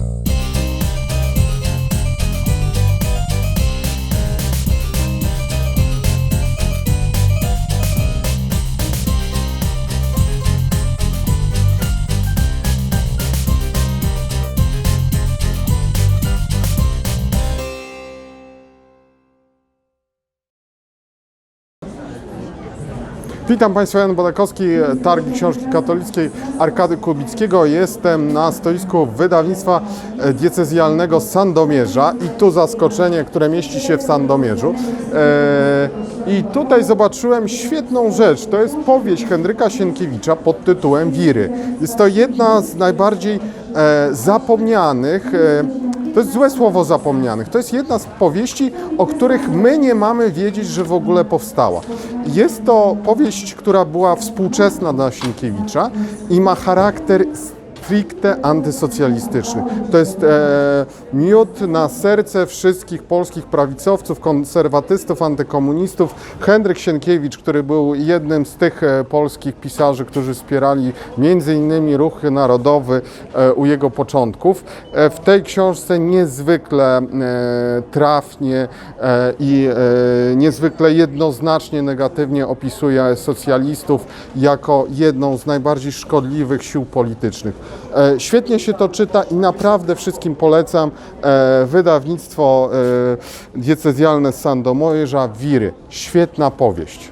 Uh... Witam Państwa, Jan Bodakowski, Targi Książki Katolickiej Arkady Kubickiego. Jestem na stoisku wydawnictwa diecezjalnego Sandomierza i tu zaskoczenie, które mieści się w Sandomierzu. E, I tutaj zobaczyłem świetną rzecz. To jest powieść Henryka Sienkiewicza pod tytułem Wiry. Jest to jedna z najbardziej e, zapomnianych e, to jest złe słowo zapomnianych. To jest jedna z powieści, o których my nie mamy wiedzieć, że w ogóle powstała. Jest to powieść, która była współczesna dla Sienkiewicza i ma charakter stricte antysocjalistyczny. To jest e, miód na serce wszystkich polskich prawicowców, konserwatystów, antykomunistów. Henryk Sienkiewicz, który był jednym z tych e, polskich pisarzy, którzy wspierali między innymi ruch narodowy e, u jego początków. E, w tej książce niezwykle e, trafnie e, i e, niezwykle jednoznacznie negatywnie opisuje socjalistów jako jedną z najbardziej szkodliwych sił politycznych. E, Świetnie się to czyta i naprawdę wszystkim polecam e, wydawnictwo e, diecezjalne z Sandomierza Wiry. Świetna powieść.